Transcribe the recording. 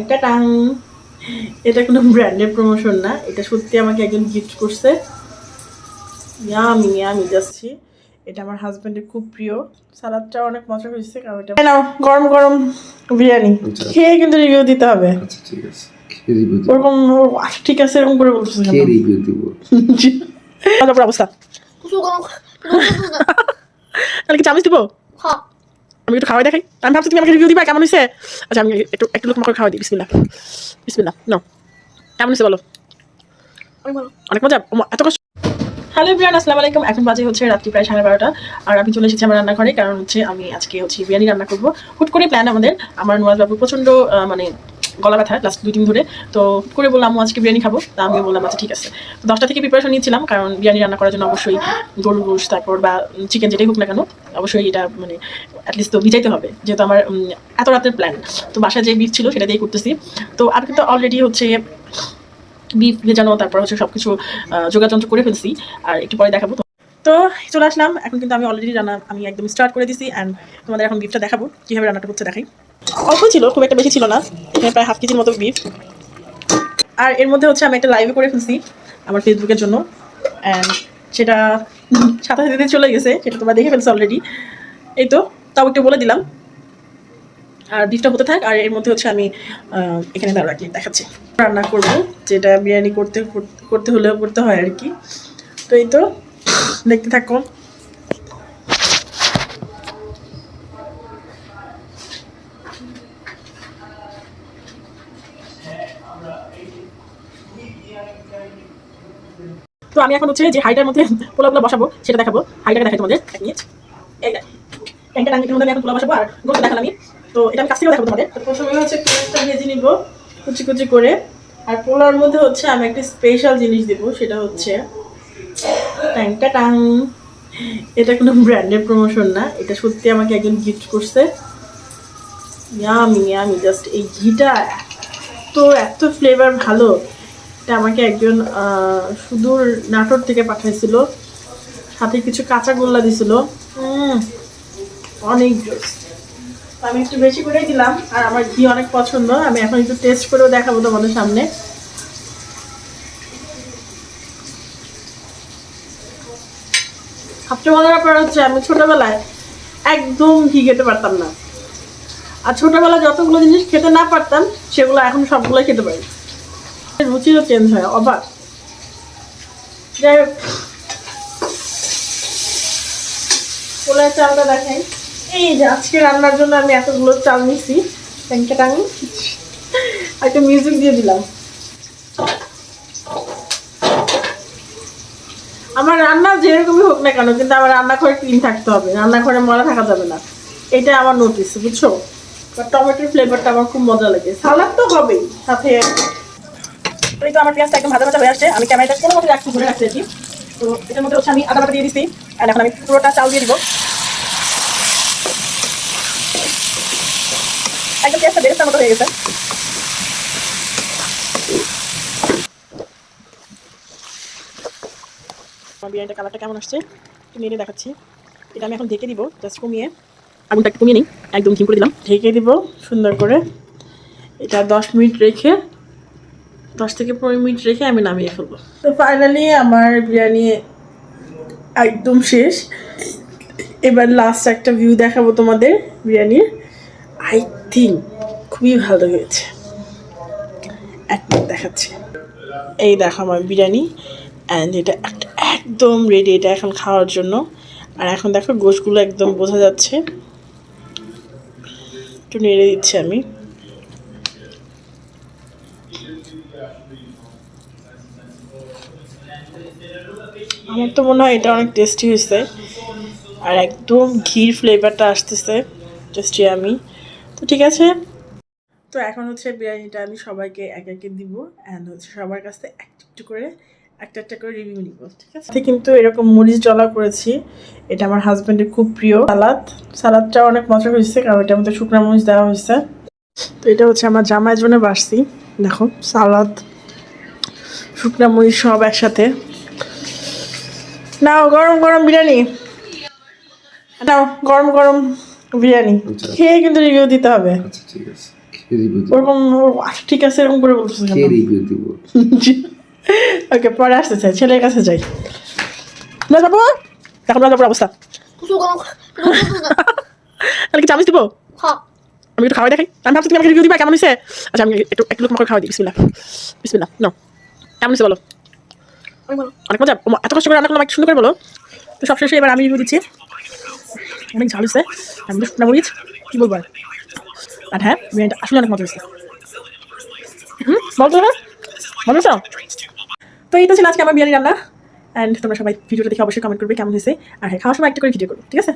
Tongue এটা কোনো ব্র্যান্ডের প্রমোশন না এটা সত্যি আমাকে একজন গিফট করছে। আমি আমি যাচ্ছি। এটা আমার হাজবেন্ডের খুব প্রিয়। সালাদটা অনেক মজা হয়েছে কারণ এটা নাও গরম গরম বিরিয়ানি। আচ্ছা। খেয়ে কিন্তু রিভিউ দিতে হবে। আচ্ছা ঠিক আছে। ওরকম ঠিক আছে এরকম করে বলতেছে খেয়ে রিভিউ দিব। তারপর অবস্থা। তাহলে কি চামচ দিব? আমি একটু খাওয়াই দেখাই। আমি ভাবছি তুমি আমাকে রিভিউ দিবা কেমন হয়েছে আচ্ছা আমি একটু একটু লোক মাকে খাওয়াই দিই বিসমিল্লা বিসমিল্লা নাও। কেমন হয়েছে বলো? অনেক মজা? এত কষ্ট হ্যালো বিরিয়ানি আসসালামু আলাইকুম। এখন বাজে হচ্ছে রাত্রি প্রায় সাড়ে বারোটা। আর আমি চলে এসেছি আমার রান্নাঘরে কারণ হচ্ছে আমি আজকে হচ্ছে বিরিয়ানি রান্না করব। হুট করে প্ল্যান আমাদের। আমার নোয়াজ বাবু প্রচণ্ড মানে গলা ব্যথা লাস্ট দুই দিন ধরে। তো করে বললাম "আম্মু, আজকে বিরিয়ানি খাব। তা আমি বললাম আচ্ছা ঠিক আছে। তো দশটা থেকে প্রিপারেশন নিয়েছিলাম কারণ বিরিয়ানি রান্না করার জন্য অবশ্যই গরুর গোশ তারপর বা চিকেন যেটাই হোক না কেন অবশ্যই এটা মানে অ্যাটলিস্ট তো ভিজাইতে হবে যেহেতু আমার এত রাতের প্ল্যান তো বাসায় যে বিফ ছিল সেটা দিয়েই করতেছি। তো আমি কিন্তু অলরেডি হচ্ছে বিফ ভেজানো তারপর হচ্ছে সব কিছু যোগাযন্ত্র করে ফেলছি। আর একটু পরে দেখাবো তো- চলে আসলাম। এখন কিন্তু আমি অলরেডি রান্না আমি একদম স্টার্ট করে দিছি অ্যান্ড তোমাদের এখন বিফটা দেখাবো। কীভাবে রান্নাটা হচ্ছে দেখাই। অল্প ছিল, খুব একটা বেশি ছিল না। এখানে প্রায় হাফ কেজির মতো বিফ আর এর মধ্যে হচ্ছে আমি একটা লাইভে করে ফেলছি আমার ফেসবুকের জন্য। অ্যান্ড সেটা সাথে সাথে চলে গেছে, সেটা তোমরা দেখে ফেলছো অলরেডি এই তো, তাও একটু বলে দিলাম। আর বিফটা হতে থাক, আর এর মধ্যে হচ্ছে আমি এখানে দাঁড়া রাখি দেখাচ্ছি। রান্না করব, যেটা বিরিয়ানি করতে করতে হলেও করতে হয় আর কি। তো এই তো, দেখতে থাকো। তো আমি এখন হচ্ছে যে হাইটার মধ্যে পোলাগুলো বসাবো, সেটা দেখাবো। হাইটাকে দেখাই তোমাদের। এক মিনিট। এই মধ্যে আমি এখন পোলা বসাবো, আর গোলটা দেখালাম আমি। তো এটা আমি কাছ থেকেও দেখাবো তোমাদের। প্রথমে হচ্ছে পেঁয়াজটা ভেজে নিব, কুচি কুচি করে। আর পোলার মধ্যে হচ্ছে আমি একটা স্পেশাল জিনিস দেবো, সেটা হচ্ছে ট্যাঙ্কটা টাং এটা কোনো ব্র্যান্ডের প্রমোশন না, এটা সত্যি আমাকে একজন গিফট করছে। আমি আমি জাস্ট এই ঘিটা এত এত ফ্লেভার ভালো। এটা আমাকে একজন সুদূর নাটোর থেকে পাঠাইছিল। সাথে কিছু কাঁচা গোল্লা দিছিল। অনেক আমি একটু বেশি করেই দিলাম, আর আমার ঘি অনেক পছন্দ। আমি এখন একটু টেস্ট করেও দেখাবো তোমাদের সামনে। সবচেয়ে মজার ব্যাপার হচ্ছে, আমি ছোটবেলায় একদম ঘি খেতে পারতাম না। আর ছোটবেলায় যতগুলো জিনিস খেতে না পারতাম, সেগুলো এখন সবগুলোই খেতে পারি। রুচিও চেঞ্জ হয়, অবাক। যাই হোক পোলার চালটা দেখাই। এই যে আজকে রান্নার জন্য আমি এতগুলো চাল মিউজিক দিয়ে দিলাম। আমার রান্না যেরকমই হোক না কেন, কিন্তু আমার রান্নাঘরে ক্লিন থাকতে হবে, রান্নাঘরে ময়লা থাকা যাবে না। এটা আমার নোটিস বুঝছ? টমেটোর ফ্লেভারটা আমার খুব মজা লাগে। সালাদ তো হবেই, সাথে এই তো আমার পেঁয়াজটা একদম ভাজা ভাজা হয়ে আসছে। আমি ক্যামেরাটা কোনো মতো রাখছি, ধরে রাখছি তো এটার মধ্যে হচ্ছে আমি আদা বাটা দিয়ে দিচ্ছি আর এখন আমি পুরোটা চাল দিয়ে দিব। একদম পেঁয়াজটা বেরেস্তার মতো হয়ে গেছে। আমার বিরিয়ানিটা কালারটা কেমন আসছে, একটু নিয়ে দেখাচ্ছি। এটা আমি এখন ঢেকে দিব জাস্ট কমিয়ে। আগুনটা একটু কমিয়ে নিই, একদম ঘিম করে দিলাম। ঢেকে দিব সুন্দর করে। এটা দশ মিনিট রেখে দশ থেকে পনেরো মিনিট রেখে আমি নামিয়ে ফেলব। তো ফাইনালি আমার বিরিয়ানি একদম শেষ। এবার লাস্ট একটা ভিউ দেখাবো তোমাদের বিরিয়ানির। আই থিঙ্ক খুবই ভালো হয়েছে এক দেখাচ্ছি। এই দেখো আমার বিরিয়ানি। অ্যান্ড এটা এক- একদম রেডি এটা এখন খাওয়ার জন্য। আর এখন দেখো গোশগুলো একদম বোঝা যাচ্ছে। একটু নেড়ে দিচ্ছি আমি। আমার তো মনে হয় এটা অনেক টেস্টি হয়েছে। আর একদম ঘির ফ্লেভারটা আসতেছে টেস্টি আমি তো ঠিক আছে। তো এখন হচ্ছে বিরিয়ানিটা আমি সবাইকে এক একে দিব অ্যান্ড হচ্ছে সবার কাছ একটু একটু করে, একটা একটা করে রিভিউ নিব, ঠিক আছে? কিন্তু এরকম মরিচ জলা করেছি, এটা আমার হাজব্যান্ডের খুব প্রিয় সালাদ। সালাদটা অনেক মজা হয়েছে, কারণ এটার মধ্যে শুকনো মরিচ দেওয়া হয়েছে। তো এটা হচ্ছে আমার জামাইয়ের জন্য বাড়ছি দেখো সালাদ শুকনো মরিচ সব একসাথে। নাও গরম গরম বিরিয়ানি। নাও গরম গরম বিরিয়ানি। আচ্ছা। খেয়ে কিন্তু রিভিউ দিতে হবে। আচ্ছা ওরকম ও- ঠিক আছে এরকম করে বলতেছে ওকে পরে আসতেছে ছেলের কাছে যাই। না বাবু এখন বাবুর অবস্থা। তাহলে কি চামিচ দিব? আমি একটু খাওয়াই দেখাই আমি ভাবছি তুমি আমাকে রিভিউ দিবা কেমন হয়েছে আচ্ছা আমি একটু একটু লোক খাওয়াই দিই বিসমিল্লা বিসমিল্লা নো কেমন হয়েছে বলো? অনেক মজা। এত কষ্ট করে রান্না করলাম একটু সুন্দর করে বলো? তো সব শেষে এবার আমি রিভিউ দিচ্ছি। অনেক ঝাল হয়েছে আমি তো শুকনা মরিচ কী বলব আর? আর হ্যাঁ বিরিয়ানিটা আসলে অনেক মজা হয়েছে হুম বলতো মনে হচ্ছে? তো এই তো ছিল আজকে আমার বিরিয়ানি রান্না। অ্যান্ড তোমরা সবাই ভিডিওটা দেখে অবশ্যই কমেন্ট করবে কেমন হয়েছে আর হ্যাঁ খাওয়ার সময় একটা করে ভিডিও করবে ঠিক আছে?